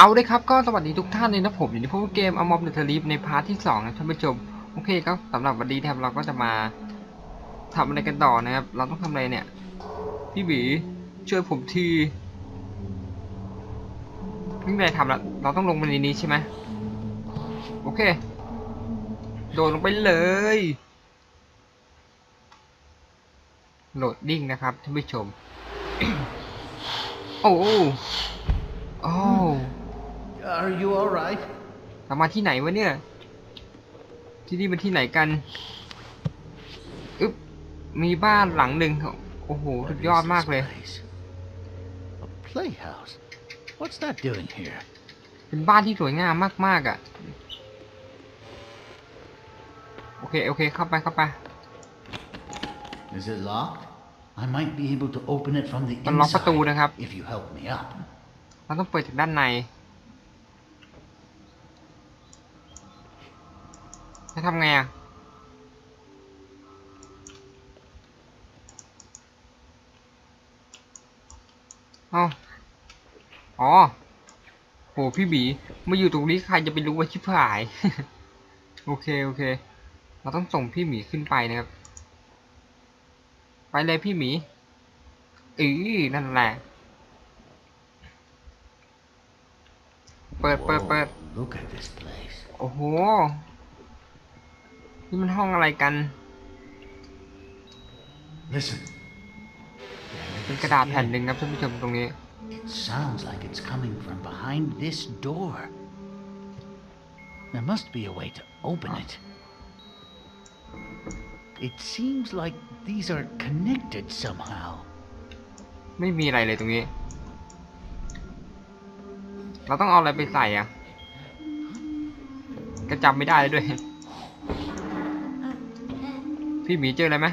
เอาเลยครับก็สวัสดีทุกท่านเลยนะผมอยู่ในพวกเกมอมอมเดอะทลีฟในพาร์ทที่2นะท่านผู้ชมโอเคครับสำหรับวันนี้นะครับเราก็จะมาทำอะไรกันต่อนะครับ เราต้องทำอะไรเนี่ย พี่บีช่วยผมทีไม่มีอะไรทำแล้วเราต้องลงมาในนี้ใช่ไหมโอเค โดดลงไปเลยโหลดดิ้งนะครับท่านผู้ชม โอ้โอ้ Are you alright? เรามาที่ไหนวะเนี่ย ที่นี่มันที่ไหนกันอึ๊บมีบ้านหลังหนึ่งโอ้โห สุดยอดมากเลย place? A playhouse. What's that doing here? เป็นบ้านที่สวยงามมากๆอะ โอเค โอเค เข้าไป เข้าไป Is it locked? I might be able to open it from the มันล็อกประตู inside นะครับ if you help me up. เราต้องเปิดจากด้านใน จะทำไงอะเอ้าอ๋อ โห พี่บีมาอยู่ตรงนี้ใครจะไปรู้ว่าชิบหาย โอเค โอเค เราต้องส่งพี่หมีขึ้นไปนะครับ ไปเลยพี่หมีอือนั่นแหละ เปิดเปิดเปิด Whoa, Look at this place. โอ้โห นี่มันห้องอะไรกัน Listen. เป็นกระดาษแผ่นหนึ่งครับท่านผู้ชมตรงนี้ It sounds like it's coming from behind this door. There must be a way to open it. It seems like these are connected somehow. ไม่มีอะไรเลยตรงนี้ เราต้องเอาอะไรไปใส่อะก็จำไม่ได้เลยด้วย พี่หมีเจออะไรไหม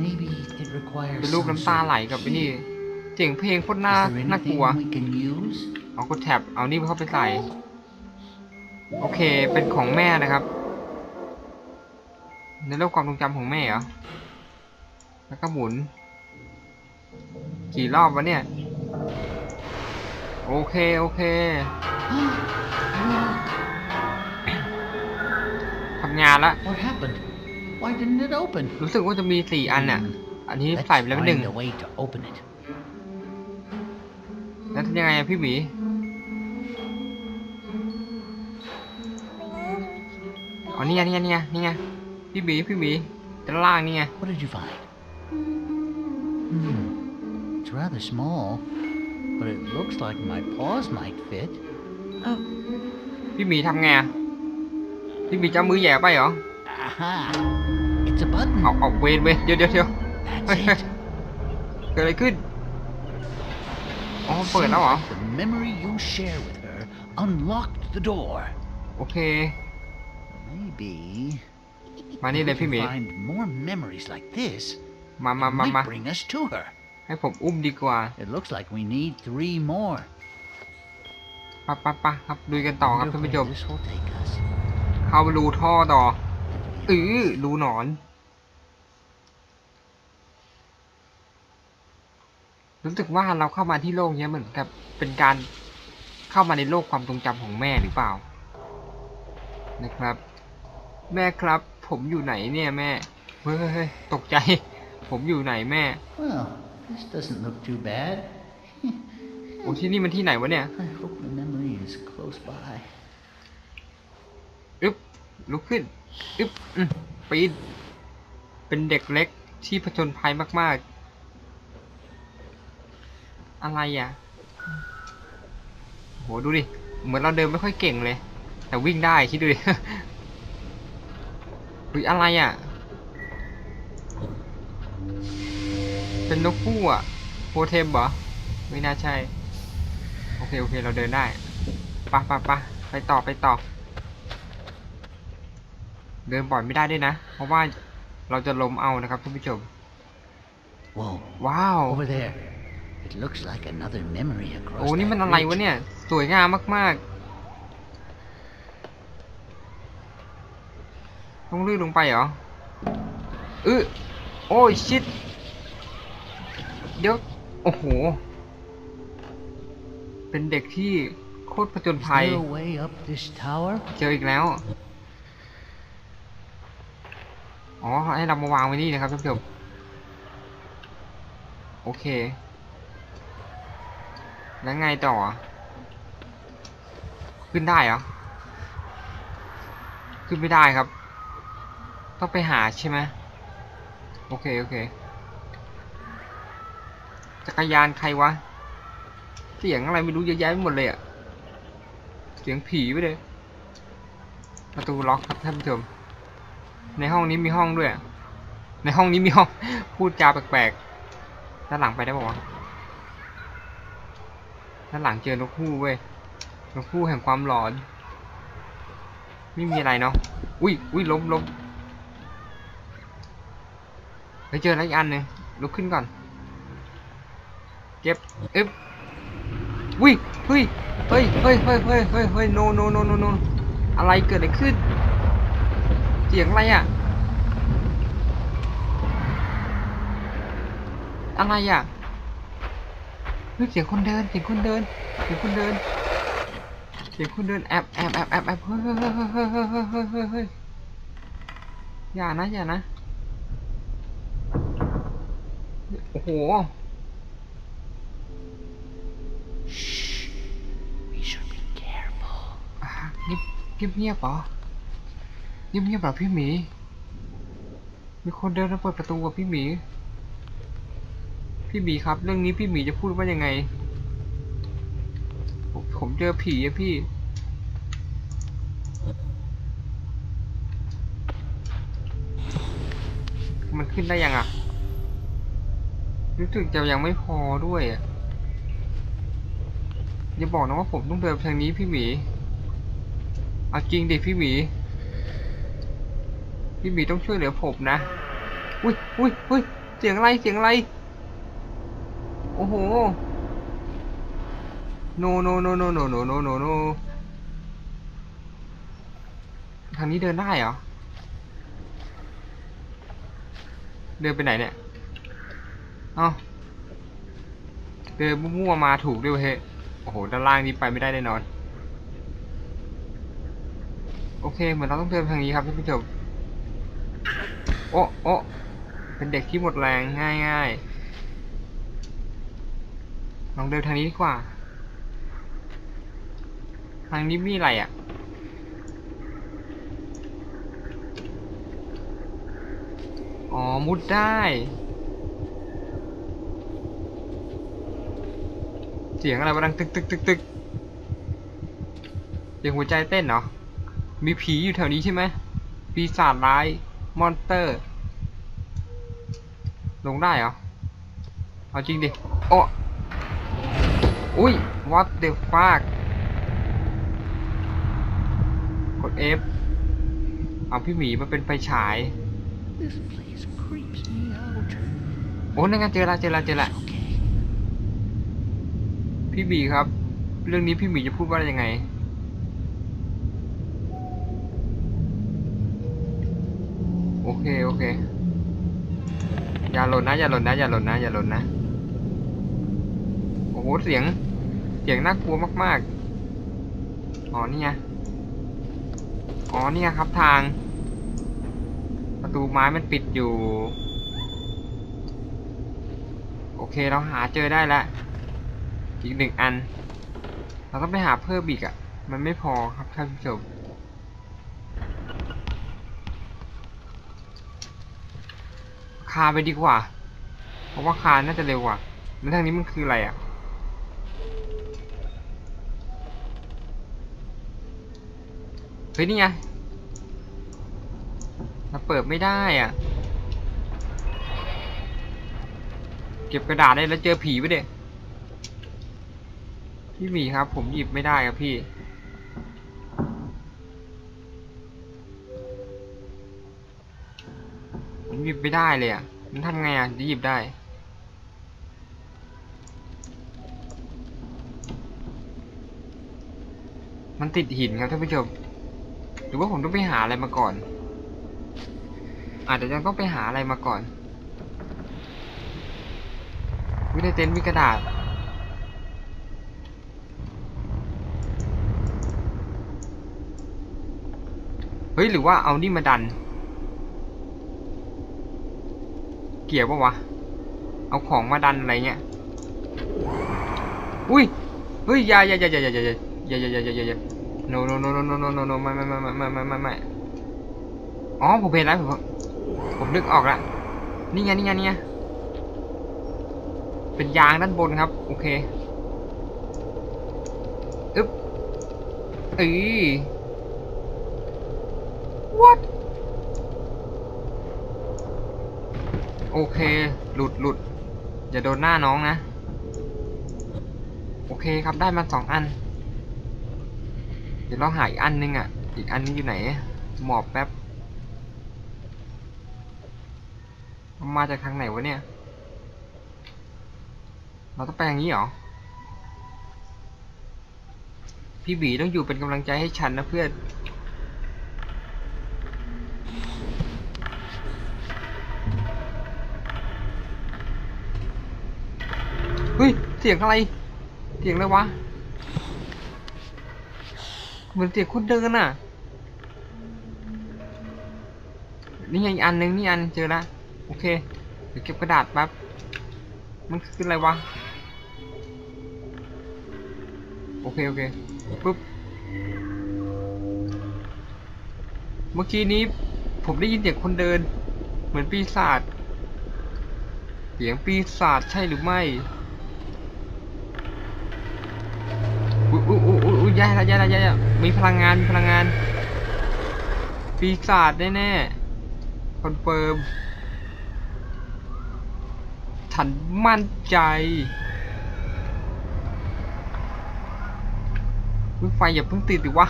Maybe it requires เป็นรูป some น้ำตา sort of ไหลกับไอ้นี่ เสียงเพลงโคตรน่า Is there น่ากลัว anything we can use? เอากดแท็บ เอานี่เข้าไปใส่ โอเค เป็นของแม่นะครับ ในโลกความทรงจำของแม่เหรอ แล้วก็หมุน กี่รอบวะเนี่ย โอเค โอเค ทำงานละ What happened? Why didn't it open? รู้สึกว่าจะมีสี่อันน่ะ อันนี้ Let's ใส่ไปแล้วหนึ่ง find a way to open it. แล้วทำยังไงอะพี่หมีอ๋อนี่ไงนี่ไงนี่ไงนี่ไงพี่หมีพี่หมีด้านล่างนี่ไง What did you find? Hmm. It's rather small, but it looks like my paws might fit. พี่หมีทำไงอะพี่หมีจะเอามือแหย่ไปเหรอ Aha! It's a button. เอาเอาเวนเวนเดี๋ยวเดี๋ยวเดี๋ยว That's Hey, hey. it. เกิดอะไรขึ้น อ๋อ เปิดแล้วเหรอ Seems like The memory you share with her unlocked the door. โอเค Maybe มานี่เลย if พี่หมี we find more memories like this, มามา it มา might มา bring us to her. ให้ผมอุ้มดีกว่า It looks like we need three more. ปะปะปะครับ ดูกันต่อครับ Wonder ท่านผู้ช where ม this will take us. เข้าไปรูท่อต่อ And อื we อรูหนอน รู้สึกว่าเราเข้ามาที่โลกเนี้ยเหมือนกับเป็นการเข้ามาในโลกความทรงจำของแม่หรือเปล่า นะครับ แม่ครับ ผมอยู่ไหนเนี่ยแม่เฮ้ยเฮ้ยเฮ้ยตกใจ ผมอยู่ไหนแม่ Well, this doesn't look too bad. โอ้ที่นี่มันที่ไหนวะเนี่ย I hope the memory is close by. อึ๊บลุกขึ้นอึ๊บอืมปีนเป็นเด็กเล็กที่ผจญภัยมากๆ อะไรอะโหดูดิ เหมือนเราเดินไม่ค่อยเก่งเลย แต่วิ่งได้คิดดูดิหรืออะไรอะ เป็นนกคู่อะโฮเทมเหรอ ไม่น่าใช่ โอเค โอเค เราเดินได้ปะปะปะไปต่อไปต่อ เดินบ่อยไม่ได้ด้วยนะ เพราะว่าเราจะล้มเอานะครับท่านผู้ชม Whoa, ว้าว over there. It looks like another memory across โอ้นี่ that มันอะไร bridge. วะเนี่ย สวยงามมากๆต้องลื่นลงไปเหรออือโอ้ยชิด เดี๋ยว โอ้โห เป็นเด็กที่โคตรผจญ Is ภัย there a way up this tower? เจออีกแล้ว อ๋อ ให้เรามาวางไว้นี่นะครับท่านผู้ชมโอเค แล้วไงต่อ ขึ้นได้เหรอ ขึ้นไม่ได้ครับ ต้องไปหาใช่ไหมโอเค โอเค จักรยานใครวะ เสียงอะไรไม่รู้เยอะแยะไปหมดเลยอะเสียงผีไปเลย ประตูล็อกครับท่านผู้ชม ในห้องนี้มีห้องด้วยอะในห้องนี้มีห้อง พูดจาแปลกๆ ด้านหลังไปได้ปะวะ ด้านหลังเจอนกฮูกเว้ย นกฮูกแห่งความหลอน ไม่มีอะไรเนาะ อุ้ยอุ้ยล้มล้มไปเจออะไรอีกอันหนึ่งลุกขึ้นก่อน เก็บเอ๊บอุ้ยเฮ้ยเฮ้ยเฮ้ยเฮ้ยเฮ้ยเฮ้ยเฮ้ย no no no no no อะไรเกิดอะไรขึ้น เสียงอะไรอะ อะไรอะ เสียงคนเดินเสียงคนเดินเสียงคนเดินเสียงคนเดินแอบแอบแอบแอบแอบเฮ้ยเฮ้ยเฮ้ยเฮ้ยเฮ้ยเฮ้ยอย่านะอย่านะโอ้โหเงียบเงียบเหรอเงียบเงียบแบบพี่หมี มีคนเดินมาเปิดประตูกับพี่หมี พี่หมีครับ เรื่องนี้พี่หมีจะพูดว่ายังไงผมผมเจอผีอะพี่ มันขึ้นได้ยังอะรู้สึกจะยังไม่พอด้วยอะอย่าบอกนะว่าผมต้องเดินทางนี้พี่หมีเอาจริงดิพี่หมี พี่หมีต้องช่วยเหลือผมนะ อุ้ยอุ้ยอุ้ยเสียงอะไร เสียงอะไร โอ้โห no no no no no no no no no ทางนี้เดินได้เหรอ เดินไปไหนเนี่ย เอ้า เดินมั่วๆมาถูกด้วยเวยเฮ้ยโอ้โห ด้านล่างนี้ไปไม่ได้แน่นอน โอเค เหมือนเราต้องเดินทางนี้ครับท่านผู้ชมโอ้โอ้เป็นเด็กที่หมดแรงง่ายง่ายๆ ลองเดินทางนี้ดีกว่า ทางนี้มีอะไรอะ อ๋อ มุดได้ เสียงอะไรวะดังตึกตึกตึกตึกเสียงหัวใจเต้นเหรอมีผีอยู่แถวนี้ใช่ไหมปีศาจร้าย มอนสเตอร์ ลงได้เหรอ เอาจริงดิ โอ้ อุ้ย what the fuck กด F เอาพี่หมีมาเป็นไฟฉาย This place creeps me out. โอ้นั่นไงเจอละเจอละเจอละ Okay. พี่หมีครับ เรื่องนี้พี่หมีจะพูดว่ายังไง โอเค โอเค อย่าหล่นนะ อย่าหล่นนะ อย่าหล่นนะ อย่าหล่นนะ โอ้โห เสียงเสียงน่ากลัวมากๆ อ๋อนี่ไงอ๋อนี่ไงครับทาง ประตูไม้มันปิดอยู่ โอเคเราหาเจอได้แล้วอีกหนึ่งอัน เราต้องไปหาเพิ่มอีกอะ่ะ มันไม่พอครับท่านผู้ชมคาไปดีกว่า เพราะว่าคาน่าจะเร็วกว่าแล้วทางนี้มันคืออะไรอะ่ะ ฮ้ยนี่ไงเราเปิดไม่ได้อะ เก็บกระดาษได้แล้วเจอผีไปเด็พี่หมีครับ ผมหยิบไม่ได้ครับพี่ ผมหยิบไม่ได้เลยอะ มันทำไงอะจะหยิบได้มันติดหินครับท่านผู้ชม หรือว่าผมต้องไปหาอะไรมาก่อน อาจจะยังต้องไปหาอะไรมาก่อนวิในเต็นท์มีกระดาษ เฮ้ย หรือว่าเอานี่มาดัน เกี่ยวปะวะ เอาของมาดันอะไรเงี้ย อุ้ย เฮ้ย อย่าอย่าอย่าอย่าอย่าอย่าอย่าอย่าอย่าอย่า อย่าอย่า no no no no no no no no ไม่ไม่ไม่ไม่ไม่ไม่ไม่ไม่อ๋อผมเห็นแล้วผมผมนึกออกละนี่ไงนี่ไงนี่ไงเป็นยางด้านบนครับ โอเคอึ๊บเอ้ย what โอเค หลุดหลุดอย่าโดนหน้าน้องนะ โอเคครับได้มาสองอัน เดี๋ยวเราหาอีกอันนึงอะ อีกอันนึงอยู่ไหน หมอบแป๊บมันมาจากทางไหนวะเนี่ย เราต้องไปอย่างนี้เหรอ พี่บีต้องอยู่เป็นกำลังใจให้ฉันนะเพื่อนเฮ้ย เสียงอะไร เสียงอะไรวะ เหมือนเสียงคนเดินอะ นี่ไงอีกอันนึงนี่อันเจอละโอเคเดี๋ยวเก็บกระดาษแป๊บมันคืออะไรวะ โอเคโอเคปุ๊บ เมื่อกี้นี้ผมได้ยินเสียงคนเดิน เหมือนปีศาจ เสียงปีศาจใช่หรือไม่ อุ้ยอุ้ย ยอุ้ยอุ้ยแย่ละแย่แย่ละมีพลังงานมีพลังงาน ปีศาจแน่ๆคอนเฟิร์มฉันมั่นใจไฟอย่าเพิ่งติดดิวะ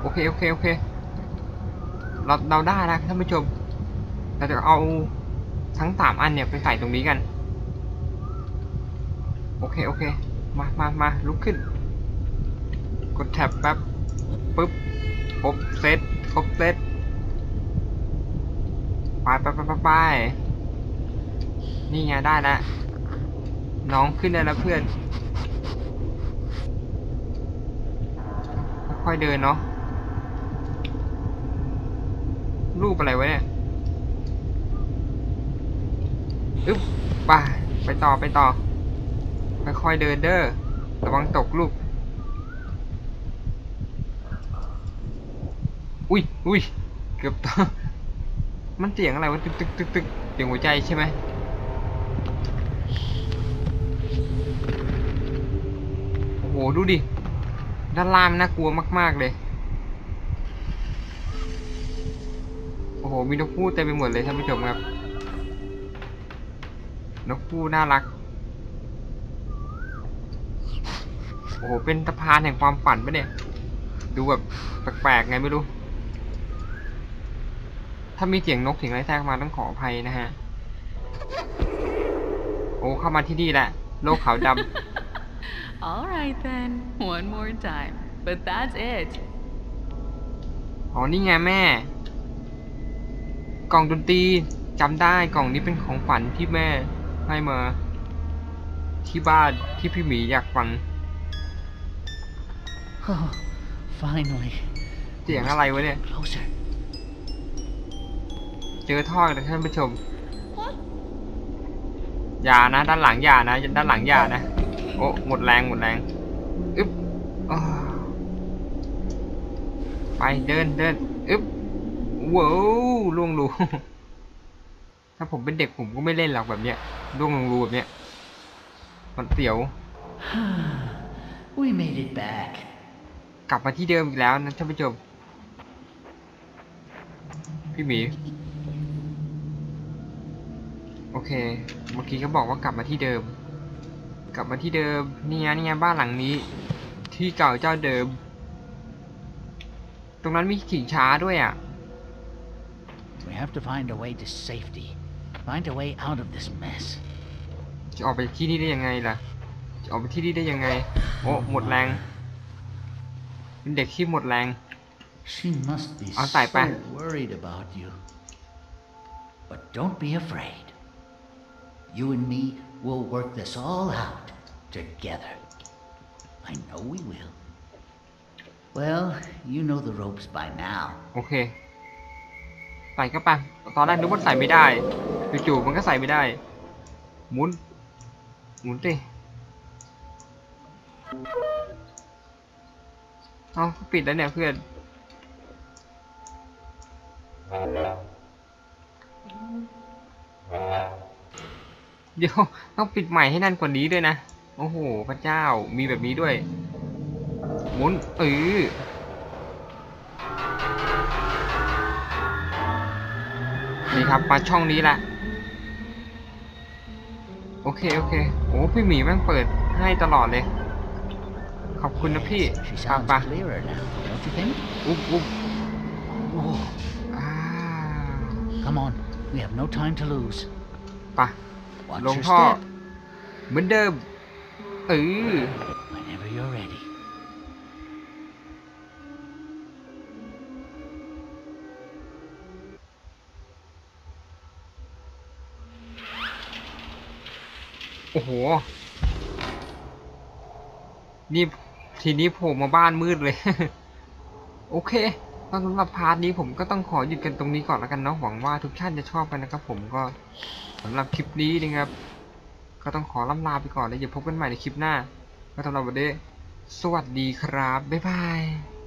โอเค โอเค โอเค เราเราได้นะท่านผู้ชม เราจะเอาทั้งสามอันเนี่ยไปใส่ตรงนี้กัน โอเค โอเค มามามาลุกขึ้น ดแท็บแป๊บปึ๊บครบเซตครบเซตไปไปไปไปไปนี่ไงได้แล้วน้องขึ้นได้แล้วเพื่อน ค่อยเดินเนาะรูปอะไรไวะเนี่ยอึ๊บไปไปต่อไปต่อค่อยๆเดินเด้อระวังตกลูก อุ้ยอุ้ยเกือบตมันเสียงอะไรวะตึกตึกตึกตึกเสียงหัวใจใช่ไหมโอ้โหดูดิด้านล่างนน่ากลัวมาก ๆ เลย โอ้โห มีนกพูดเต็มไปหมดเลยท่านผู้ชมครับ นกพูดน่ารัก โอ้โห เป็นสะพานแห่งความฝันปะเนี่ย ดูแบบแปลกๆไงไม่รู้ ถ้ามีเสียงนกเสียงอะไรแทรกมาต้องขออภัยนะฮะ โอ้เข้ามาที่นี่แหละ โลกขาวด All right then, one more time. But that's it. ำอ๋อนี่ไงแม่ กล่องดนตรีจำได้กล่องนี้เป็นของฝันที่แม่ให้มา ที่บ้านที่พี่หมีอยากฟัง Oh, finally. เสียงอะไรวะเนี่ย Closer. เจอท่อแล้วท่านผู้ชม อย่านะ ด้านหลังอย่านะ ด้านหลังอย่านะ โอ้หมดแรงหมดแรงอึ๊บอ้าวไปเดินเดินอึ๊บว้าวล่วงรูถ้าผมเป็นเด็กผมก็ไม่เล่นหรอกแบบเนี้ยล่วงลงรูแบบเนี้ยมันเสียว we made it back. กลับมาที่เดิมอีกแล้วนะท่านผู้ชมพี่หมี โอเค เมื่อกี้เขาบอกว่ากลับมาที่เดิม กลับมาที่เดิมนี่ไงนี่ไงบ้านหลังนี้ ที่เก่าเจ้าเดิม ตรงนั้นมีขิงช้าด้วยอะ We have to find a way to safety. Find a way out of this mess. จะออกไปที่นี่ได้ยังไงล่ะ จะออกไปที่นี่ได้ยังไง โอ้หมดแรง เป็นเด็กที่หมดแรง She must be I'll so type back. worried about you. But don't be afraid. You and me will work this all out together. I know we will. Well, you know the ropes by now. โอเค ใส่ก็ไป ตอนแรกนึกว่าใส่ไม่ได้จู่ๆมันก็ใส่ไม่ได้ หมุน หมุนดิเอาปิดแล้วเนี่ยเพื่อน เดี๋ยวต้องปิดใหม่ให้แนั่นกว่านี้ด้วยนะ โอ้โห พระเจ้ามีแบบนี้ด้วย หมุนเออนี่ครับมาช่องนี้ละโอเค โอเคโอ้พี่หมีแม่งเปิดให้ตลอดเลย ขอบคุณนะพี่ She ปะ sounds ปะ clearer now, don't you think? อุ๊บอุ๊บ Whoa. อ่า Come on, we have no time to lose. ปะ Watch ลง your ท่อ step เหมือนเดิม เออ whenever you're ready. โอ้โห นี่ทีนี้โผมมาบ้านมืดเลย โอเคสำหรับพาร์ทนี้ผมก็ต้องขอหยุดกันตรงนี้ก่อนแล้วกันเนาะหวังว่าทุกท่านจะชอบกันนะครับผมก็ สำหรับคลิปนี้นะครับ ก็ต้องขอล่ำลาไปก่อนแล้วเดี๋ยวพบกันใหม่ในคลิปหน้าก็สำหรับวันนี้สวัสดีครับ บ๊ายบาย